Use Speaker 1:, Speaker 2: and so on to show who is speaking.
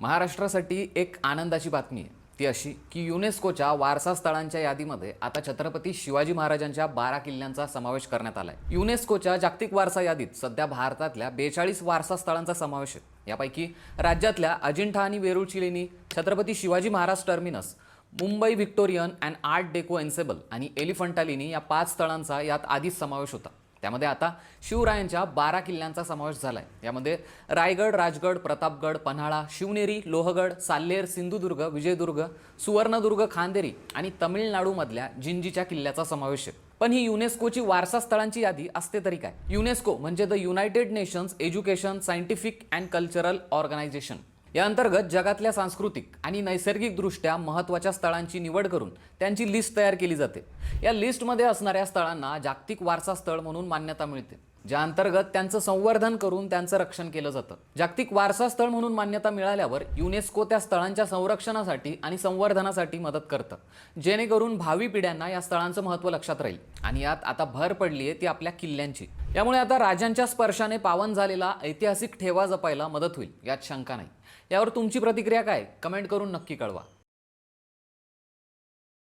Speaker 1: महाराष्ट्रासाठी एक आनंदाची बातमी आहे. ती अशी की युनेस्कोच्या वारसा स्थळांच्या यादीमध्ये आता छत्रपती शिवाजी महाराजांच्या बारा किल्ल्यांचा समावेश करण्यात आलाय. युनेस्कोच्या जागतिक वारसा यादीत सध्या भारतातल्या बेचाळीस वारसा स्थळांचा समावेश आहे. यापैकी राज्यातल्या अजिंठा आणि वेरूळची लेणी Chhatrapati Shivaji Maharaj Terminus Mumbai Victorian and art deco ensemble आणि एलिफंटा लेणी या पाच स्थळांचा यात आधीच समावेश होता. त्यामध्ये आता शिवरायांच्या बारा किल्ल्यांचा समावेश झाला आहे यामध्ये रायगड राजगड प्रतापगड पन्हाळा शिवनेरी लोहगड साल्लेर सिंधुदुर्ग विजयदुर्ग सुवर्णदुर्ग खांदेरी आणि तमिळनाडूमधल्या जिंजीच्या किल्ल्याचा समावेश आहे. पण ही युनेस्कोची वारसा स्थळांची यादी असते तरी काय? युनेस्को म्हणजे the United nations education scientific and cultural organisation. या अंतर्गत जगातल्या सांस्कृतिक आणि नैसर्गिकदृष्ट्या महत्त्वाच्या स्थळांची निवड करून त्यांची लिस्ट तयार केली जाते. या लिस्टमध्ये असणाऱ्या स्थळांना जागतिक वारसा स्थळ म्हणून मान्यता मिळते. ज्या अंतर्गत त्यांचं संवर्धन करून त्यांचं रक्षण केलं जातं. जागतिक वारसा स्थळ म्हणून मान्यता मिळाल्यावर युनेस्को त्या स्थळांच्या संरक्षणासाठी आणि संवर्धनासाठी मदत करतं. जेणेकरून भावी पिढ्यांना या स्थळांचं महत्त्व लक्षात राहील. आणि यात आता भर पडली आहे ती आपल्या किल्ल्यांची. यामुळे आता राजांच्या स्पर्शाने पावन झालेला ऐतिहासिक ठेवा जपायला मदत होईल यात शंका नाही. यावर तुमची प्रतिक्रिया काय? कमेंट करून नक्की कळवा.